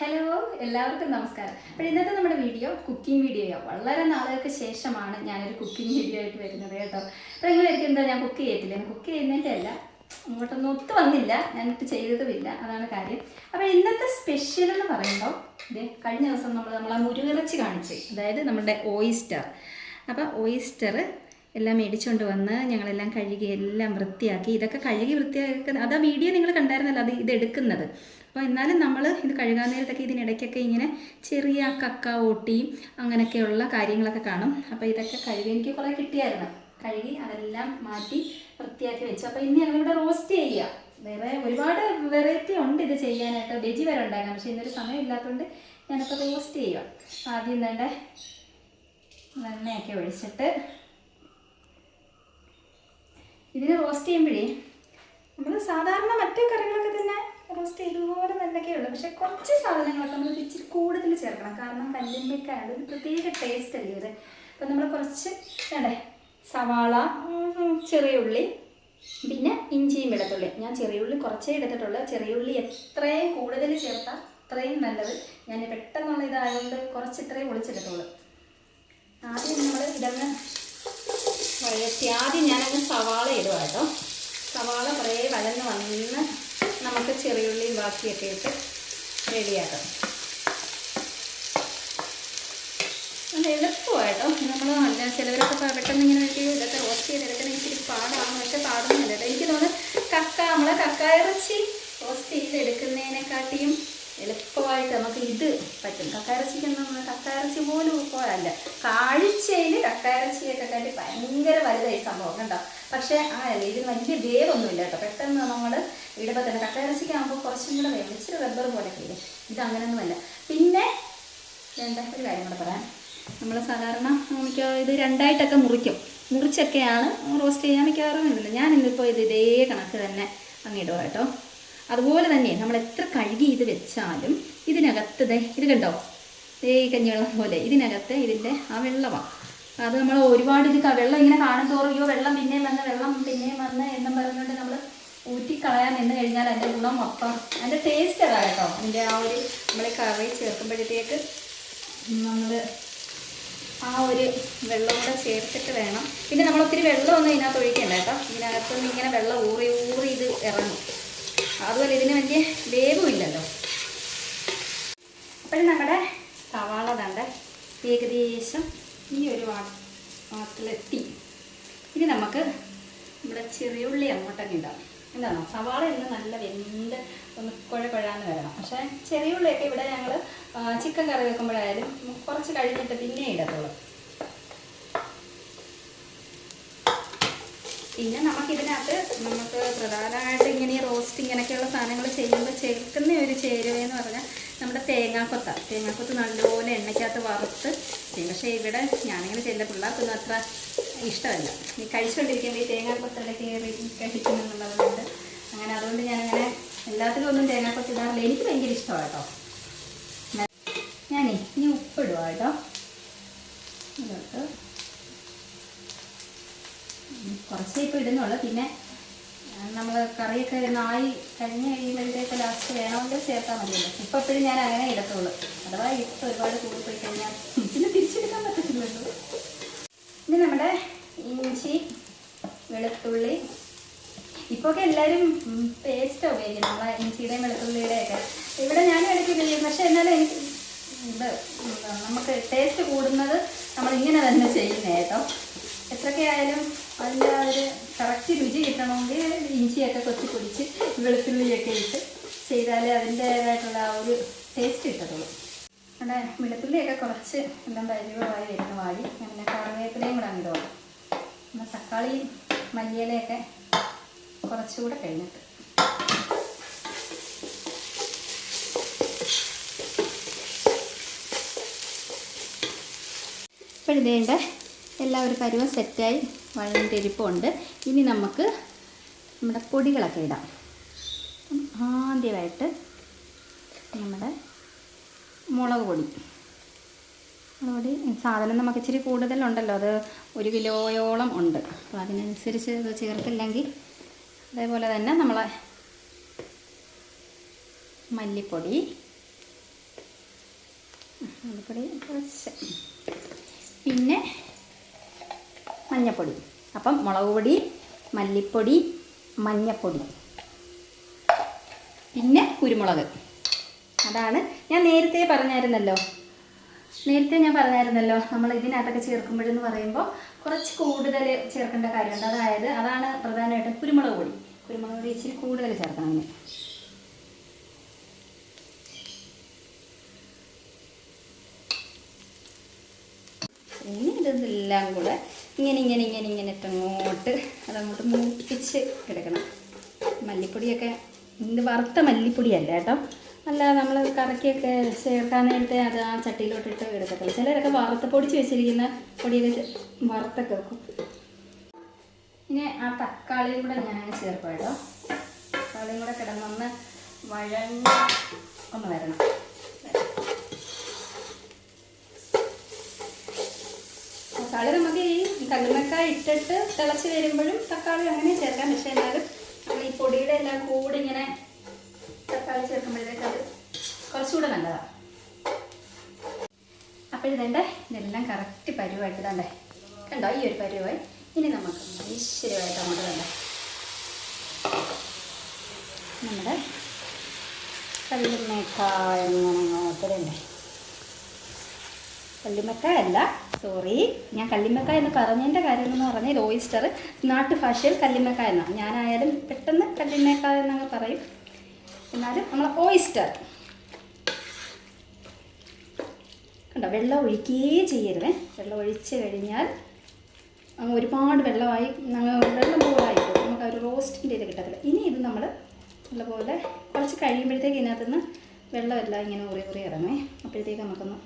Hello എല്ലാവർക്കും നമസ്കാരം. അപ്പോൾ ഇന്നത്തെ നമ്മുടെ വീഡിയോ കുക്കിംഗ് വീഡിയോയോ വളരെ നാളുകൾക്ക് ശേഷമാണ് ഞാനൊരു കുക്കിംഗ് വീഡിയോ ആയിട്ട് വരുന്നത് കേട്ടോ. അപ്പോൾ നിങ്ങൾ എനിക്ക് എന്താ ഞാൻ കുക്ക് ചെയ്യത്തില്ല? കുക്ക് ചെയ്യുന്നതിന്റെ അല്ല അങ്ങോട്ടൊന്നും ഒത്തു വന്നില്ല. ഞാനിട്ട് ചെയ്തതുമില്ല. അതാണ് കാര്യം. അപ്പോൾ ഇന്നത്തെ സ്പെഷ്യൽ എന്ന് പറയുമ്പോൾ ഇത് കഴിഞ്ഞ ദിവസം നമ്മൾ ആ മുരുകിറച്ചി കാണിച്ച്. അതായത് നമ്മുടെ ഓയിസ്റ്റർ അപ്പോൾ ഓയിസ്റ്റർ എല്ലാം മേടിച്ചുകൊണ്ട് വന്ന് ഞങ്ങളെല്ലാം കഴുകി എല്ലാം വൃത്തിയാക്കി. ഇതൊക്കെ കഴുകി വൃത്തിയാക്കുന്ന അത് ആ വീഡിയോ നിങ്ങൾ കണ്ടായിരുന്നല്ലോ അത് ഇത് എടുക്കുന്നത്. അപ്പോൾ എന്നാലും നമ്മൾ ഇത് കഴുകാൻ നേരത്തൊക്കെ ഇതിനിടയ്ക്കൊക്കെ ഇങ്ങനെ ചെറിയ കക്ക ഓട്ടിയും അങ്ങനെയൊക്കെയുള്ള കാര്യങ്ങളൊക്കെ കാണും. അപ്പോൾ ഇതൊക്കെ കഴുകി എനിക്ക് കുറേ കിട്ടിയായിരുന്നു. കഴുകി അതെല്ലാം മാറ്റി വൃത്തിയാക്കി വെച്ചു. അപ്പോൾ ഇനി ഞങ്ങളിവിടെ റോസ്റ്റ് ചെയ്യുക വേറെ ഒരുപാട് വെറൈറ്റി ഉണ്ട് ഇത് ചെയ്യാനായിട്ട്. വെജി വരെ ഉണ്ടാക്കാം പക്ഷേ ഇന്നൊരു സമയം ഇല്ലാത്തതുകൊണ്ട് ഞാനിപ്പോൾ റോസ്റ്റ് ചെയ്യുക ആദ്യം തന്നെ എണ്ണയൊക്കെ ഒഴിച്ചിട്ട് ഇതിന് റോസ്റ്റ് ചെയ്യുമ്പോഴേ നമ്മൾ സാധാരണ മറ്റു കറികളൊക്കെ തന്നെ റോസ്റ്റ് ചെയ്തതുപോലെ തന്നെയൊക്കെ ഉള്ളു. പക്ഷെ കുറച്ച് സാധനങ്ങളൊക്കെ നമ്മൾ ഇച്ചിരി കൂടുതൽ ചേർക്കണം. കാരണം കല്ലുമ്മയ്ക്കാണ് ഒരു പ്രത്യേക ടേസ്റ്റ് അല്ലേ ഇത്. അപ്പം നമ്മൾ കുറച്ച് വേണ്ടേ? സവാള ചെറിയ ഉള്ളി പിന്നെ ഇഞ്ചിയും വെളുത്തുള്ളി. ഞാൻ ചെറിയ ഉള്ളി കുറച്ചേ എടുത്തിട്ടുള്ളൂ. ചെറിയ ഉള്ളി എത്രയും കൂടുതൽ ചേർത്താൽ അത്രയും നല്ലത്. ഞാൻ പെട്ടെന്നുള്ള ഇതായതുകൊണ്ട് കുറച്ച് ഇത്രയും ഒളിച്ചെടുത്തോളൂ. ആദ്യം നമ്മൾ ഇതങ്ങ് വഴറ്റി ആദ്യം ഞാനങ്ങ് സവാള ഇടുക കേട്ടോ. സവാള കുറേ വഴന്ന് വന്ന് നമുക്ക് ചെറിയുള്ളിയും ബാക്കിയൊക്കെ ഇട്ട് റെഡിയാക്കാം. നല്ല എളുപ്പമായിട്ടോ നമ്മൾ നല്ല ചിലവരൊക്കെ പെട്ടെന്ന് ഇങ്ങനെ വേണ്ടി ഇതൊക്കെ റോസ്റ്റ് ചെയ്തെടുക്കുന്ന ഇച്ചിരി പാടാണ്. പക്ഷെ പാടുന്നില്ല എനിക്ക് തോന്നുന്നു കക്ക നമ്മളെ കക്ക ഇറച്ചി റോസ്റ്റ് ചെയ്തെടുക്കുന്നതിനെക്കാട്ടിയും എളുപ്പമായിട്ട് നമുക്ക് ഇത് പറ്റും. കക്കയിറച്ചിക്കൊന്നും നമ്മൾ കക്കയിറച്ചി പോലും പോരല്ല. കാഴ്ചയിൽ കക്കയിറച്ചിയൊക്കെ കണ്ടി ഭയങ്കര വലുതായി സംഭവം കണ്ടോ? പക്ഷേ അങ്ങനെയല്ല ഇതിന് വലിയ വേവൊന്നുമില്ല കേട്ടോ. പെട്ടെന്ന് നമ്മൾ ഇടുമ്പോൾ തന്നെ കക്കയിറച്ചിക്കാകുമ്പോൾ കുറച്ചും കൂടെ വേവ്. ഇച്ചിരി റബ്ബർ പോലെയൊക്കെ ഇല്ലേ? ഇത് അങ്ങനെയൊന്നുമല്ല. പിന്നെ വേണ്ട ഒരു കാര്യം കൂടെ പറയാം. നമ്മൾ സാധാരണ മിക്ക ഇത് രണ്ടായിട്ടൊക്കെ മുറിക്കും. മുറിച്ചൊക്കെയാണ് റോസ്റ്റ് ചെയ്യാൻ മിക്കവാറും ഇതില്ല ഞാൻ ഇന്നിപ്പോൾ ഇത് ഇതേ കണക്ക് തന്നെ അങ്ങിടുക കേട്ടോ. അതുപോലെ തന്നെ നമ്മൾ എത്ര കഴുകി ഇത് വെച്ചാലും ഇതിനകത്ത് ദേ ഇത് കണ്ടോ? ദേ ഈ കഞ്ഞിവെള്ളം പോലെ. ഇതിനകത്ത് ഇതിന്റെ ആ വെള്ളമാണ് അത് നമ്മൾ ഒരുപാട് ഇത് വെള്ളം ഇങ്ങനെ കാണും തോറും അയ്യോ വെള്ളം പിന്നെയും വന്ന് വെള്ളം പിന്നെയും വന്ന് എന്നും പറഞ്ഞുകൊണ്ട് നമ്മൾ ഊറ്റിക്കളയാൻ നിന്ന് കഴിഞ്ഞാൽ അതിന്റെ ഗുണം മൊത്തം അതിന്റെ ടേസ്റ്റ് അതാ കേട്ടോ. അതിന്റെ ആ ഒരു നമ്മൾ കറി ചേർക്കുമ്പോഴത്തേക്ക് നമ്മൾ ആ ഒരു വെള്ളം കൂടെ ചേർത്തിട്ട് വേണം. പിന്നെ നമ്മൾ ഒത്തിരി വെള്ളമൊന്നും ഇതിനകത്ത് ഒഴിക്കണ്ട കേട്ടോ. ഇതിനകത്തുനിന്ന് ഇങ്ങനെ വെള്ളം ഊറി ഊറി ഇത് ഇറങ്ങും. അതുപോലെ ഇതിന് വലിയ വേവും ഇല്ലല്ലോ അപ്പോഴും നമ്മുടെ സവാള തണ്ട ഏകദേശം ഈ ഒരു വാക്കിലെത്തി. ഇനി നമുക്ക് നമ്മുടെ ചെറിയുള്ളി അങ്ങോട്ടൊക്കെ ഇടാം. എന്താണ്? സവാള ഇന്ന് നല്ല വെന്ത് ഒന്ന് കുഴ കുഴാന്ന് വരണം. പക്ഷേ ചെറിയ ഉള്ളിയൊക്കെ ഇവിടെ ഞങ്ങൾ ചിക്കൻ കറി വെക്കുമ്പോഴായാലും കുറച്ച് കഴിഞ്ഞിട്ട് പിന്നെ ഇടത്തുള്ളൂ. പിന്നെ നമുക്കിതിനകത്ത് നമുക്ക് പ്രധാനമായിട്ട് ഇങ്ങനെ റോസ്റ്റ് ഇങ്ങനെയൊക്കെയുള്ള സാധനങ്ങൾ ചെയ്യുമ്പോൾ ചേർക്കുന്ന ഒരു ചേരുവയെന്ന് പറഞ്ഞാൽ നമ്മുടെ തേങ്ങാക്കൊത്ത. തേങ്ങാക്കൊത്ത് നല്ലപോലെ എണ്ണയ്ക്കകത്ത് വറുത്ത് ചെയ്യും. പക്ഷേ ഇവിടെ ഞാനിങ്ങനെ ചെയ്യുന്ന പിള്ളേർക്കൊന്നും അത്ര ഇഷ്ടമല്ല. ഈ കഴിച്ചുകൊണ്ടിരിക്കുമ്പോൾ ഈ തേങ്ങാക്കൊത്തല്ല കയറി കഴിക്കുന്നുള്ളതുകൊണ്ട് അങ്ങനെ അതുകൊണ്ട് ഞാനങ്ങനെ എല്ലാത്തിലും ഒന്നും തേങ്ങാക്കൊത്ത് ഇടാറില്ല. എനിക്ക് ഭയങ്കര ഇഷ്ടമാണ് കേട്ടോ. ഞാനേ ഇനി ഉപ്പിടുക കേട്ടോ. കുറച്ചേ ഇപ്പോൾ ഇടുന്നുള്ളൂ. പിന്നെ നമ്മൾ കറിയൊക്കെ നായി കഴിഞ്ഞ് കഴിയുമ്പോഴത്തേക്ക് ലാസ്റ്റ് വേണമെങ്കിൽ ചേർത്താൽ മതിയല്ലോ. ഇപ്പം എപ്പോഴും ഞാൻ അങ്ങനെ ഇടത്തുള്ളൂ. അഥവാ ഇട്ട് ഒരുപാട് കൂടി പോയി കഴിഞ്ഞാൽ പിന്നെ തിരിച്ചെടുക്കാൻ പറ്റത്തില്ലല്ലോ ഇനി നമ്മുടെ ഇഞ്ചി വെളുത്തുള്ളി. ഇപ്പോഴൊക്കെ എല്ലാവരും പേസ്റ്റ് ഉപയോഗിക്കുന്നത്. നമ്മളെ ഇഞ്ചിയുടെയും വെളുത്തുള്ളിയുടെയൊക്കെ ഇവിടെ ഞാൻ ഇടയ്ക്ക് ഉപയോഗിക്കും പക്ഷേ എന്നാലും ഇത് നമുക്ക് ടേസ്റ്റ് കൂടുന്നത് നമ്മൾ ഇങ്ങനെ തന്നെ ചെയ്യുന്നത് കേട്ടോ. എത്രയൊക്കെ ആയാലും അതിന്റെ ഒരു കറക്റ്റ് രുചി കിട്ടണമെങ്കിൽ ഇഞ്ചിയൊക്കെ കൊത്തി പൊടിച്ച് വെളുത്തുള്ളിയൊക്കെ ഇട്ട് ചെയ്താലേ അതിന്റേതായിട്ടുള്ള ആ ഒരു ടേസ്റ്റ് കിട്ടത്തുള്ളൂ. അവിടെ വെളുത്തുള്ളിയൊക്കെ കുറച്ച് എല്ലാം പരിവായി വരുന്ന വാടി പിന്നെ കറിവേപ്പിലയും കൂടെ അങ്ങോട്ട് വേണം പിന്നെ തക്കാളിയും മല്ലിയിലയൊക്കെ കുറച്ചുകൂടെ കഴിഞ്ഞിട്ട്. ഇപ്പോൾ ഇതേണ്ട എല്ലാം ഒരു പരുവം സെറ്റായി വഴണ്ടിരിപ്പുണ്ട് ഇനി നമുക്ക് നമ്മുടെ പൊടികളൊക്കെ ഇടാം. ആദ്യമായിട്ട് നമ്മുടെ മുളക് പൊടി. മുളക് പൊടി സാധനം നമുക്ക് ഇച്ചിരി കൂടുതലുണ്ടല്ലോ. അത് ഒരു കിലോയോളം ഉണ്ട്. അപ്പോൾ അതിനനുസരിച്ച് ഇത് ചേർത്തില്ലെങ്കിൽ അതേപോലെ തന്നെ നമ്മളെ മല്ലിപ്പൊടി മല്ലിപ്പൊടി കുറച്ച്. പിന്നെ മഞ്ഞപ്പൊടി. അപ്പം മുളക് പൊടി മല്ലിപ്പൊടി മഞ്ഞപ്പൊടി. പിന്നെ കുരുമുളക്. അതാണ് ഞാൻ നേരത്തെ പറഞ്ഞായിരുന്നല്ലോ. നേരത്തെ ഞാൻ പറഞ്ഞായിരുന്നല്ലോ നമ്മൾ ഇതിനകത്തൊക്കെ ചേർക്കുമ്പോഴെന്ന് പറയുമ്പോൾ കുറച്ച് കൂടുതൽ ചേർക്കേണ്ട കാര്യമുണ്ട്. അതായത് അതാണ് പ്രധാനമായിട്ടും കുരുമുളക് പൊടി. കുരുമുളക് പൊടി ഇച്ചിരി കൂടുതൽ ചേർക്കണം അതിന്. ഇനി ഇതെല്ലാം കൂടെ ഇങ്ങനെ ഇങ്ങനെ ഇങ്ങനെ ഇങ്ങനെ ഇട്ടങ്ങോട്ട് അതങ്ങോട്ട് മൂപ്പിച്ച് എടുക്കണം. മല്ലിപ്പൊടിയൊക്കെ ഇത് വറുത്ത മല്ലിപ്പൊടിയല്ല കേട്ടോ. അല്ല നമ്മൾ കറക്കിയൊക്കെ ചേർക്കാൻ നേരത്തെ അത് ആ ചട്ടിയിലോട്ടിട്ട് എടുക്കത്തില്ല. ചിലരൊക്കെ വറുത്ത പൊടിച്ച് വെച്ചിരിക്കുന്ന പൊടിയൊക്കെ വറുത്തൊക്കെ വെക്കും. ഇനി ആ തക്കാളിയും കൂടെ ഞാൻ ചേർക്കാം കേട്ടോ. തക്കാളിയും കൂടെ കിടന്നൊന്ന് വഴഞ്ഞ് ഒന്ന് വരണം. തക്കാളി നമുക്ക് ഈ കല്ലുമക്കായ ഇട്ടിട്ട് തിളച്ച് വരുമ്പോഴും തക്കാളി അങ്ങനെ ചേർക്കാം. പക്ഷേ എന്നാലും നമ്മൾ ഈ പൊടിയുടെ എല്ലാം കൂടെ ഇങ്ങനെ തക്കാളി ചേർക്കുമ്പോഴത്തേക്ക് അത് കുറച്ചുകൂടെ നല്ലതാണ് അപ്പോൾ ഇതേണ്ട? ഇതെല്ലാം കറക്റ്റ് പരുവായിട്ട് ഇതാണ്ടേ. കണ്ടോ? ഈ ഒരു പരുവായി. ഇനി നമുക്ക് ഐശ്വര്യമായിട്ട് അങ്ങോട്ട് വേണ്ട നമ്മുടെ കല്ലുമക്കായ ഇങ്ങനെ അങ്ങോട്ട് തന്നെ കല്ലിമക്കായ അല്ല സോറി ഞാൻ കല്ലിമക്കായ എന്ന് പറഞ്ഞതിന്റെ കാര്യം എന്ന് പറഞ്ഞാൽ ഓയിസ്റ്റർ നാട്ടു ഭാഷയിൽ കല്ലിമക്കായ എന്നാണ് ഞാനായാലും പെട്ടെന്ന് കല്ലിമക്കായ എന്നങ്ങ് പറയും. എന്നാലും നമ്മൾ ഓയിസ്റ്റർ കണ്ടോ? വെള്ളം ഒഴിക്കുകയേ ചെയ്യരുതേ. വെള്ളം ഒഴിച്ച് കഴിഞ്ഞാൽ ഒരുപാട് വെള്ളമായി വെള്ളം പോലായി നമുക്ക് ഒരു റോസ്റ്റിന്റെ ഇത് കിട്ടത്തില്ല. ഇനി ഇത് നമ്മൾ നല്ലപോലെ കുറച്ച് കഴിയുമ്പോഴത്തേക്ക് ഇതിനകത്തുനിന്ന് വെള്ളമെല്ലാം ഇങ്ങനെ ഉറി ഉറി ഇറങ്ങേ അപ്പോഴത്തേക്ക് നമുക്കൊന്ന്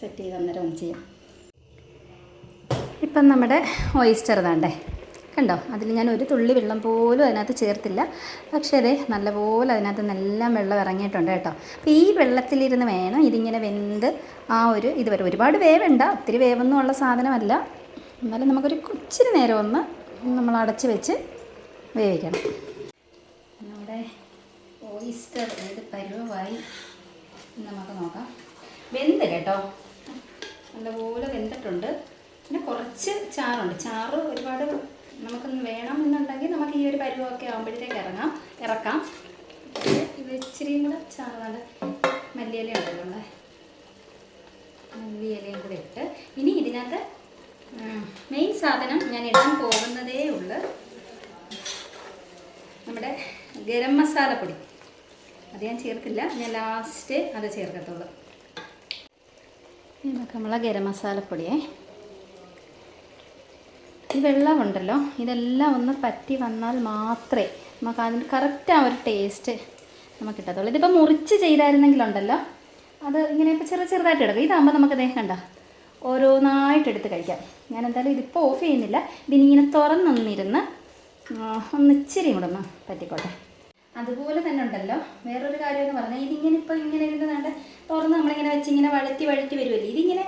സെറ്റ് ചെയ്ത് അന്നേരം ഒന്ന് ചെയ്യാം. ഇപ്പം നമ്മുടെ ഓയിസ്റ്റർ ഇതാണ്ടേ. കണ്ടോ? അതിൽ ഞാൻ ഒരു തുള്ളി വെള്ളം പോലും അതിനകത്ത് ചേർത്തില്ല. പക്ഷേ അതെ നല്ലപോലെ അതിനകത്ത് നല്ല വെള്ളം ഇറങ്ങിയിട്ടുണ്ട് കേട്ടോ. അപ്പോൾ ഈ വെള്ളത്തിലിരുന്ന് വേണം ഇതിങ്ങനെ വെന്ത് ആ ഒരു ഇത് വരെ. ഒരുപാട് വേവണ്ട. ഒത്തിരി വേവൊന്നും ഉള്ള സാധനമല്ല. എന്നാലും നമുക്കൊരു കൊച്ചിന് നേരം ഒന്ന് നമ്മൾ അടച്ച് വെച്ച് വേവിക്കണം. നമ്മുടെ ഓയിസ്റ്റർ ഏത് പരുവമായി നമുക്ക് നോക്കാം. വെന്ത് കേട്ടോ. നല്ലപോലെ വെന്തിട്ടുണ്ട്. പിന്നെ കുറച്ച് ചാറുണ്ട്. ചാറ് ഒരുപാട് നമുക്കൊന്ന് വേണം എന്നുണ്ടെങ്കിൽ നമുക്ക് ഈ ഒരു പരുവമൊക്കെ ആകുമ്പോഴത്തേക്ക് ഇറങ്ങാം. ഇറക്കാം. ഇത് ഇച്ചിരിയും കൂടെ ചാറാണ് മല്ലിയില ഉണ്ടല്ലോ നമ്മളെ മല്ലിയിലയും കൂടെ ഇട്ട്. ഇനി ഇതിനകത്ത് മെയിൻ സാധനം ഞാൻ ഇടാൻ പോകുന്നതേ ഉള്ളു നമ്മുടെ ഗരം പൊടി. അത് ഞാൻ ചേർക്കില്ല ഞാൻ ലാസ്റ്റ് അത് ചേർക്കത്തുള്ളൂ. ഇതൊക്കെ നമ്മളെ ഗരം മസാലപ്പൊടിയേ ഈ വെള്ളമുണ്ടല്ലോ. ഇതെല്ലാം ഒന്ന് പറ്റി വന്നാൽ മാത്രമേ നമുക്ക് അതിന് കറക്റ്റ് ആ ഒരു ടേസ്റ്റ് നമുക്ക് കിട്ടത്തുള്ളൂ. ഇതിപ്പോൾ മുറിച്ച് ചെയ്തായിരുന്നെങ്കിലുണ്ടല്ലോ. അത് ഇങ്ങനെ ഇപ്പോൾ ചെറു ചെറുതായിട്ട് എടുക്കും. ഇതാകുമ്പോൾ നമുക്ക് അദ്ദേഹം കണ്ട ഓരോന്നായിട്ട് എടുത്ത് കഴിക്കാം. ഞാൻ എന്തായാലും ഇതിപ്പോൾ ഓഫ് ചെയ്യുന്നില്ല. ഇതിനിങ്ങനെ ഒന്ന് ഇച്ചിരി കൂടെ ഒന്ന് പറ്റിക്കോട്ടെ. അതുപോലെ തന്നെ ഉണ്ടല്ലോ വേറൊരു കാര്യം എന്ന് പറഞ്ഞാൽ ഇതിങ്ങനെ ഇപ്പോൾ ഇങ്ങനെ ഇരുന്ന് വേണ്ട തുറന്ന് നമ്മളിങ്ങനെ വെച്ച് ഇങ്ങനെ വഴറ്റി വഴറ്റി വരുമല്ലോ ഇതിങ്ങനെ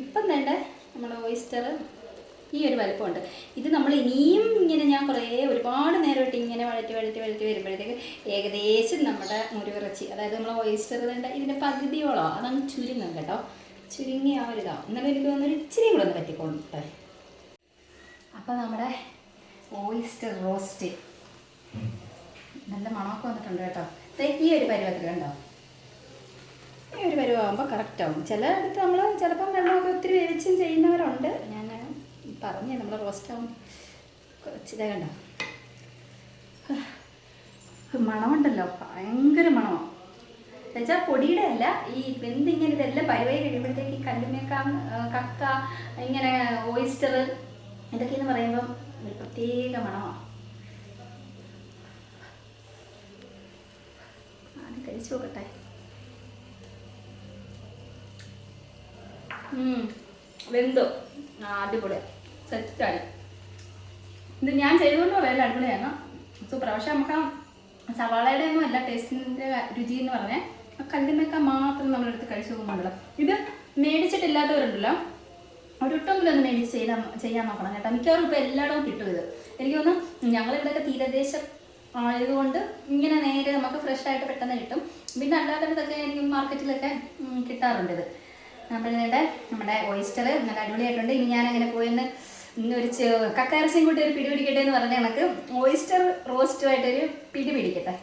ഇപ്പം വേണ്ട നമ്മൾ ഓയിസ്റ്റർ ഈ ഒരു വലുപ്പമുണ്ട്. ഇത് നമ്മൾ ഇനിയും ഇങ്ങനെ ഞാൻ കുറേ ഒരുപാട് നേരമായിട്ട് ഇങ്ങനെ വഴറ്റി വഴറ്റി വഴറ്റി വരുമ്പോഴത്തേക്ക് ഏകദേശം നമ്മുടെ മുരുവിറച്ചി അതായത് നമ്മൾ ഓയിസ്റ്റർ വേണ്ട ഇതിന്റെ പകുതിയോളം അതങ്ങ് ചുരുങ്ങും കേട്ടോ. ചുരുങ്ങി ആ ഒരു ഇതാവും എന്നാലും എനിക്ക് തോന്നുന്നു ഇച്ചിരി കൂടെ ഒന്ന് പറ്റിക്കൊള്ളട്ടെ അപ്പോൾ നമ്മുടെ ഓയിസ്റ്റർ റോസ്റ്റ് നല്ല മണമൊക്കെ വന്നിട്ടുണ്ട് കേട്ടോ. ഈ ഒരു പരുവത്തിൽ കണ്ടോ? ഈ ഒരു പരുവാകുമ്പോൾ കറക്റ്റാകും ചില അടുത്ത് നമ്മൾ ചിലപ്പം വെള്ളമൊക്കെ ഒത്തിരി വേവിച്ചും ചെയ്യുന്നവരുണ്ട്. ഞാൻ പറഞ്ഞേ നമ്മൾ റോസ്റ്റ് ആവും. കുറച്ചിതേ കണ്ടോ? മണമുണ്ടല്ലോ ഭയങ്കര മണമാണ് എന്നുവെച്ചാൽ പൊടിയുടെ അല്ല ഈ വെന്തിങ്ങനെ ഇതെല്ലാം പരിവായി കഴിയുമ്പോഴത്തേക്ക് ഈ കല്ലുമേക്ക കക്ക ഇങ്ങനെ ഓയിസ്റ്റർ ഇതൊക്കെ എന്ന് പറയുമ്പം ഒരു പ്രത്യേക മണമാണ് ആദ്യം കഴിച്ചു നോക്കട്ടെ. വെന്തോ. ആദ്യം അടിപൊളി സെറ്റായി ഇത് ഞാൻ ചെയ്തുകൊണ്ട് പറയല്ല അടിപൊളിയാണ് സൂപ്പർ പക്ഷെ നമുക്ക് ആ സവാളയുടെ ഒന്നും അല്ല ടേസ്റ്റിന്റെ രുചി എന്ന് പറഞ്ഞാൽ ആ കല്ലുമേക്ക മാത്രം നമ്മളെടുത്ത് കഴിച്ചു നോക്കുന്നുണ്ടല്ലോ. ഇത് മേടിച്ചിട്ടില്ലാത്തവരുണ്ടല്ലോ. ഒരൊട്ടെങ്കിലും ഒന്ന് മേടിച്ച് ചെയ്താൽ ചെയ്യാൻ നോക്കണം കേട്ടോ. മിക്കവാറും ഇപ്പോൾ എല്ലായിടവും കിട്ടും ഇത്. എനിക്ക് തോന്നുന്നു ഞങ്ങളിവിടെയൊക്കെ തീരദേശം ആയതുകൊണ്ട് ഇങ്ങനെ നേരെ നമുക്ക് ഫ്രഷ് ആയിട്ട് പെട്ടെന്ന് കിട്ടും. പിന്നെ അല്ലാത്തടത്തൊക്കെ എനിക്ക് മാർക്കറ്റിലൊക്കെ കിട്ടാറുണ്ട് ഇത്. അപ്പോൾ നമ്മുടെ ഓയിസ്റ്റർ നല്ല അടിപൊളിയായിട്ടുണ്ട്. ഇനി ഞാൻ അങ്ങനെ പോയെന്ന് ഇന്നൊരു കക്കയിറച്ചിയും കക്ക കൂട്ടി ഒരു പിടി പിടിക്കട്ടെ എന്ന് പറഞ്ഞ കണക്ക്. ഓയിസ്റ്റർ റോസ്റ്റുമായിട്ടൊരു പിടി പിടിക്കട്ടെ.